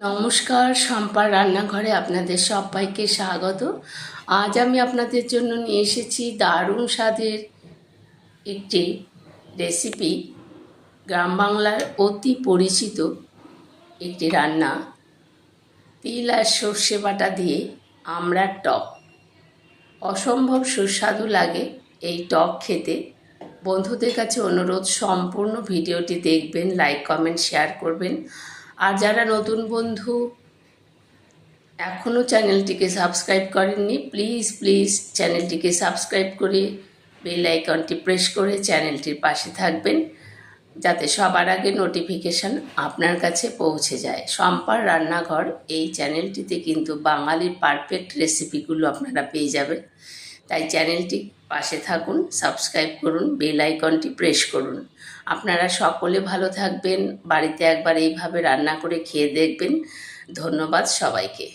নমস্কার শম্পার রান্নাঘরে আপনাদের সবাইকে স্বাগত। আজ আমি আপনাদের জন্য নিয়ে এসেছি দারুণ স্বাদের একটি রেসিপি গ্রাম বাংলার অতি পরিচিত একটি রান্না। তিল আর সর্ষে বাটা দিয়ে আমড়ার টক। অসম্ভব সুস্বাদু লাগে এই টক খেতে। বন্ধুদের কাছে অনুরোধ, সম্পূর্ণ ভিডিওটি দেখবেন লাইক কমেন্ট শেয়ার করবেন। আর যারা নতুন বন্ধু এখনও চ্যানেলটিকে সাবস্ক্রাইব করেননি, প্লিজ প্লিজ চ্যানেলটিকে সাবস্ক্রাইব করে বেল আইকনটি প্রেস করে চ্যানেলটির পাশে থাকবেন, যাতে সবার আগে নোটিফিকেশান আপনার কাছে পৌঁছে যায়। সম্পার রান্নাঘর, এই চ্যানেলটিতে কিন্তু বাঙালির পারফেক্ট রেসিপিগুলো আপনারা পেয়ে যাবেন। তাই চ্যানেলটি পাশে থাকুন, সাবস্ক্রাইব করুন, বেল আইকনটি প্রেস করুন। আপনারা সকলে ভালো থাকবেন, বাড়িতে একবার এইভাবে রান্না করে খেয়ে দেখবেন। ধন্যবাদ সবাইকে।